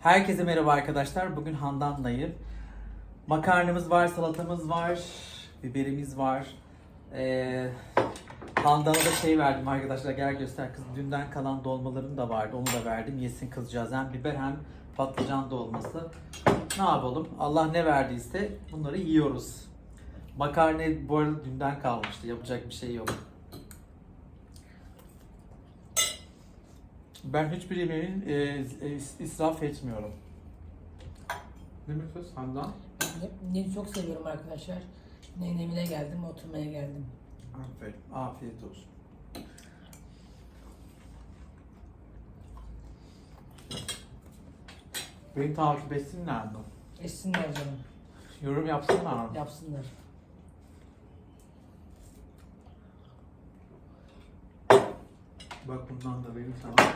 Herkese merhaba arkadaşlar. Bugün Handan'dayım. Makarnamız var, salatamız var, biberimiz var. Ee, Handan'a da şey verdim arkadaşlar. Gel göster kız. Dünden kalan dolmalarım da vardı. Onu da verdim. Yesin kızcağız. Hem biber hem patlıcan dolması. Ne yapalım? Allah ne verdiyse bunları yiyoruz. Makarna bu arada dünden kalmıştı. Yapacak bir şey yok. Ben hiçbir yemeğin e, e, israf etmiyorum. Mi kız Handan? Neni çok seviyorum arkadaşlar. Nenemin evine geldim, oturmaya geldim. Aferin. Afiyet olsun. Beni takip etsinler mi? Etsinler canım, Yorum yapsınlar mı? yapsınlar. Bak bundan da benim sana.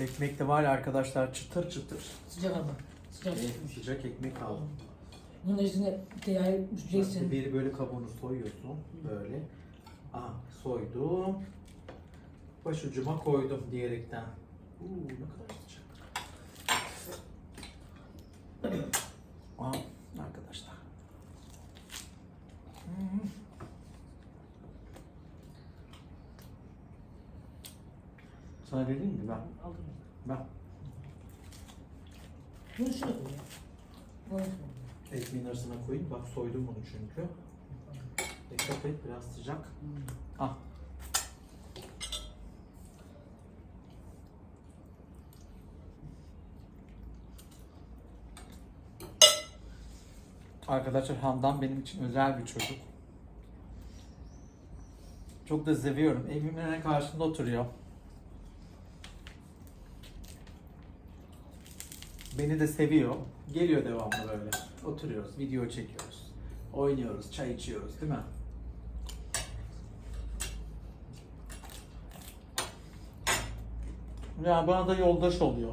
Ekmek de var ya arkadaşlar çıtır çıtır. Sıcak ama, sıcak Evet, sıcak ekmek aldım. Bunun içine tereyağı Bak, düşeceksin. Biberi böyle kabuğunu soyuyorsun. Böyle. Aha soydum. Başucuma koydum diyerekten. Uuu ne kadar sıcak. Aa, arkadaşlar. Hmm. Sana vereyim mi ben? Aldım. Ben. Bunu şuna koy ya. Ekmeğin arasına koyayım. Bak soydum bunu çünkü. Dikkat et biraz sıcak. Hmm. Ah. Arkadaşlar Handan benim için özel bir çocuk. Çok da seviyorum. Evimin karşısında oturuyor. Beni de seviyor. Geliyor devamlı böyle. Oturuyoruz, video çekiyoruz. Oynuyoruz, çay içiyoruz değil mi? Ya bana da yoldaş oluyor.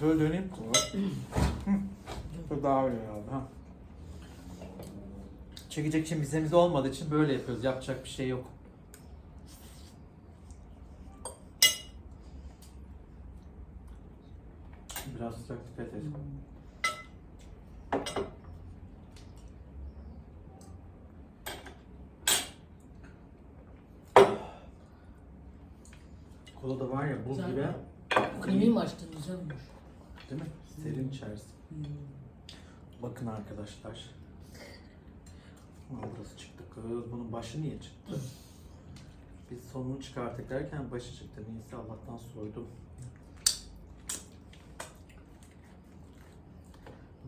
Şöyle döneyim. Bu daha iyi herhalde. Ha. Çekecek için bizemiz olmadığı için böyle yapıyoruz. Yapacak bir şey yok. Et. Kola da var ya buz Güzel. gibi. Klimayı mı açtın? Güzel olmuş. Değil mi? Serin içerisi. Hmm. Bakın arkadaşlar. Aa, burası çıktı kız. Bunun başı niye çıktı? Biz sonunu çıkarttık derken başı çıktı. Neyse Allah'tan soydum.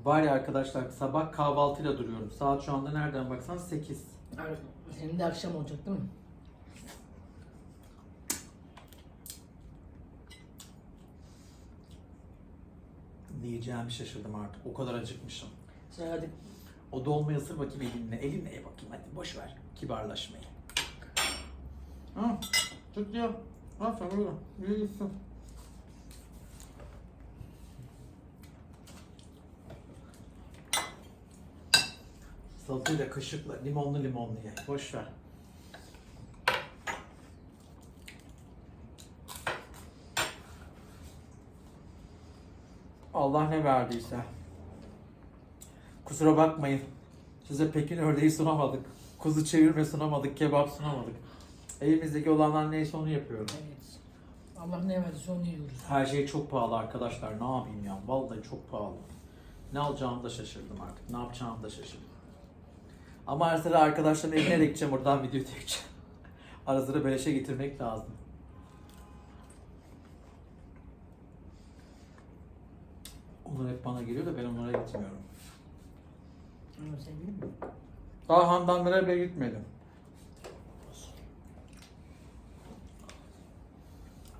Var ya arkadaşlar sabah kahvaltıyla duruyorum. Saat şu anda nereden baksan 8. Ar- Senin de akşam olacak değil mi? Ne yiyeceğimi şaşırdım artık. O kadar acıkmışım. Sen hadi O dolmayı ısır bakayım elinle. Elinle ye bakayım hadi boş ver. Kibarlaşmayı. Ha, tut ya. Aferin. İyi gitsin. Salatayı da kaşıkla limonlu limonlu ye. Boş ver. Allah ne verdiyse. Kusura bakmayın. Size Pekin ördeği sunamadık. Kuzu çevirme sunamadık, kebap sunamadık. Elimizdeki olanlar neyse onu yapıyorum. evet. Allah ne verdiyse onu yiyoruz. Her şey çok pahalı arkadaşlar. Ne yapayım ya? Vallahi çok pahalı. Ne alacağımı da şaşırdım artık. Ne yapacağımı da şaşırdım. Ama ara sıra arkadaşların evine de gideceğim. Oradan video çekeceğim. ara sıra beleşe getirmek lazım. Onlar hep bana geliyor da ben onlara gitmiyorum. Ama sen biliyor musun? Daha Handanlara bile gitmedim.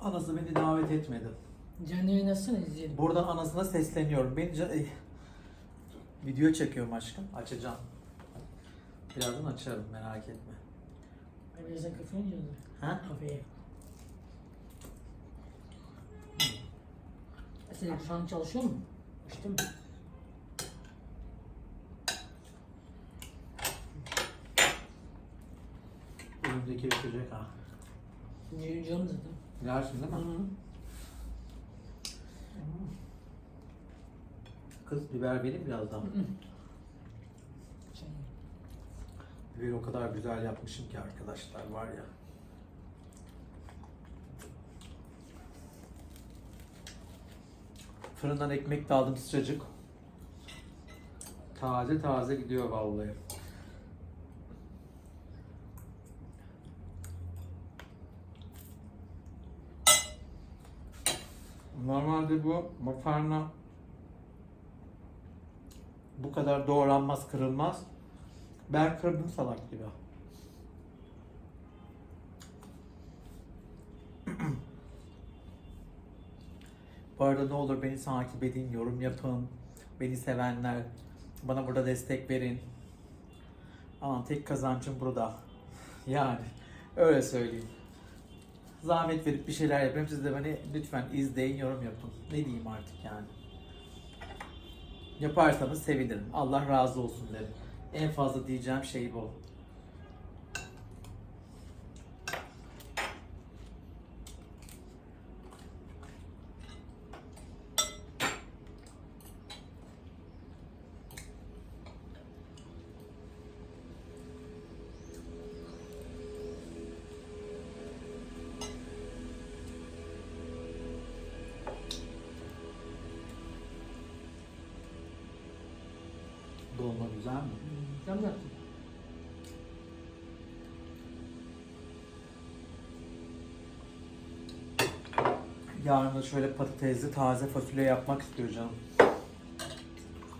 Anası beni davet etmedi. Canlı yayın açsana izleyelim. Buradan anasına sesleniyorum. Beni can- video çekiyorum aşkım. Açacağım. Birazdan açarım merak etme. Ben birazdan kafeye ineceğiz. Ha? Kafeye. Sen şu an çalışıyor mu? İşte mi? Önümdeki bitecek ha. Canım zaten. Yersin değil mi? Kız biber vereyim birazdan. Şey, Biberi o kadar güzel yapmışım ki arkadaşlar var ya. Fırından ekmek de aldım sıcacık. Taze taze gidiyor vallahi. Normalde bu makarna bu kadar doğranmaz, kırılmaz. Ben kırdım salak gibi. Bu arada ne olur beni takip edin, yorum yapın. Beni sevenler, bana burada destek verin. Ama tek kazancım burada. Yani öyle söyleyeyim. Zahmet verip bir şeyler yapayım. Siz de beni lütfen izleyin, yorum yapın. Ne diyeyim artık yani. Yaparsanız sevinirim. Allah razı olsun derim. En fazla diyeceğim şey bu. Dolma güzel mi? Cam yaptım. Yarın da şöyle patatesli taze fasulye yapmak istiyor canım.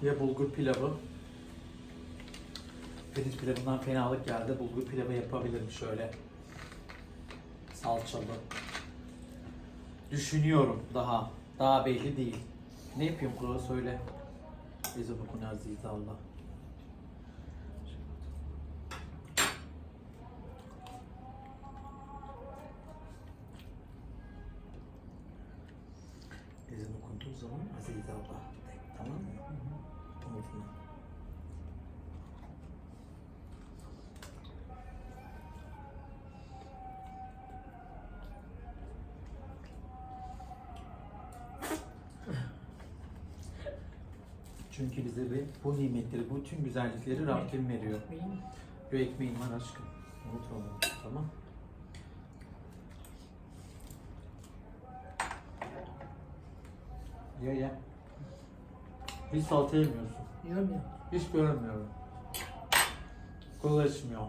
Ya bulgur pilavı. Pirinç pilavından fenalık geldi. Bulgur pilavı yapabilirim şöyle. Salçalı. Düşünüyorum daha. Daha belli değil. Ne yapayım kulağı söyle. Aziz Allah. De. Tamam mı? Unutma. Çünkü bize ve bu nimetleri, bu tüm güzellikleri Rabbim veriyor. Benim Bir ekmeğin var aşkım. Unutma onu. Tamam. Ye ye. Hiç salça yemiyorsun. yiyorum ya. Hiç görmüyorum. Kullaşmıyor.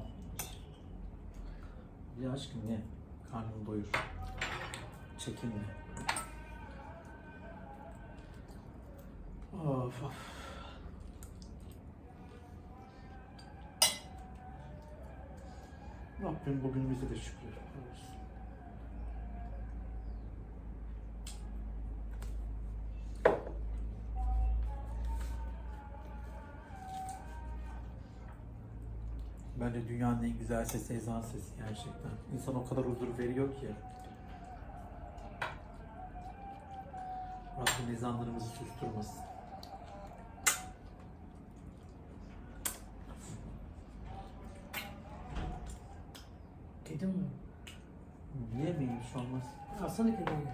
Ya aşkım ye. Karnını doyur. Çekinme. Of of. Rabbim bugünümüze de şükür olsun. Dünyanın en güzel sesi ezan sesi gerçekten. İnsan o kadar huzur veriyor ki. Rabbim ezanlarımızı susturmasın. Dedim mi? Yemeyin hiç olmaz. Alsana kediyi.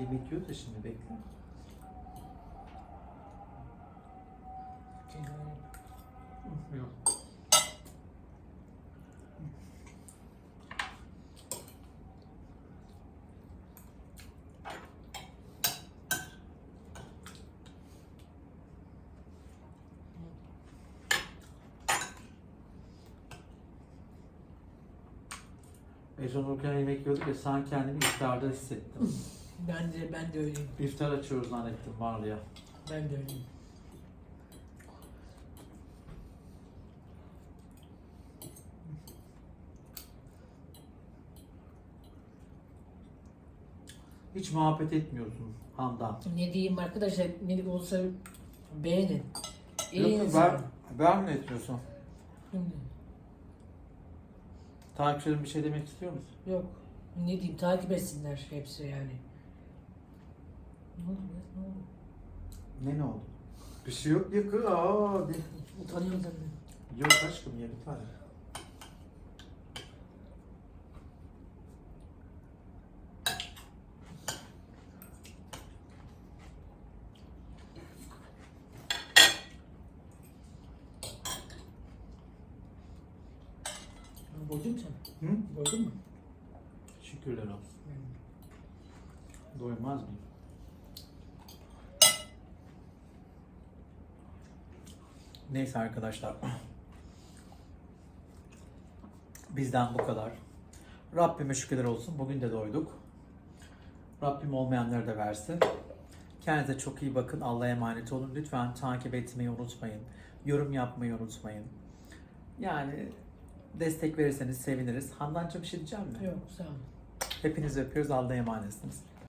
Yemek yiyor da şimdi bekle. Kediyi. Yok. Ezan okurken yemek yiyorduk ya sanki kendimi iftarda hissettim. Ben de ben de öyleyim. İftar açıyoruz zannettim var ya. Ben de öyleyim. Hiç muhabbet etmiyorsun Handan. Ne diyeyim arkadaşlar ne olsa beğenin. İyi Yok, insan. mi etmiyorsun? Şimdi, Takipçilerin bir şey demek istiyor musun? Yok. Ne diyeyim takip etsinler hepsi yani. Ne oldu be? Ne oldu? Ne ne oldu? Bir şey yok ya kız. Aa, de- Utanıyorum senden. Yok aşkım ya bir tane. Doydun mu sen? Hı? Doydun mu? Şükürler olsun. Doymaz mıyım? Neyse arkadaşlar. Bizden bu kadar. Rabbime şükürler olsun. Bugün de doyduk. Rabbim olmayanları da versin. Kendinize çok iyi bakın. Allah'a emanet olun. Lütfen takip etmeyi unutmayın. Yorum yapmayı unutmayın. Yani destek verirseniz seviniriz. Handancığım bir şey diyeceğim mi? Yok sağ ol. Hepinizi öpüyoruz. Allah'a emanetsiniz.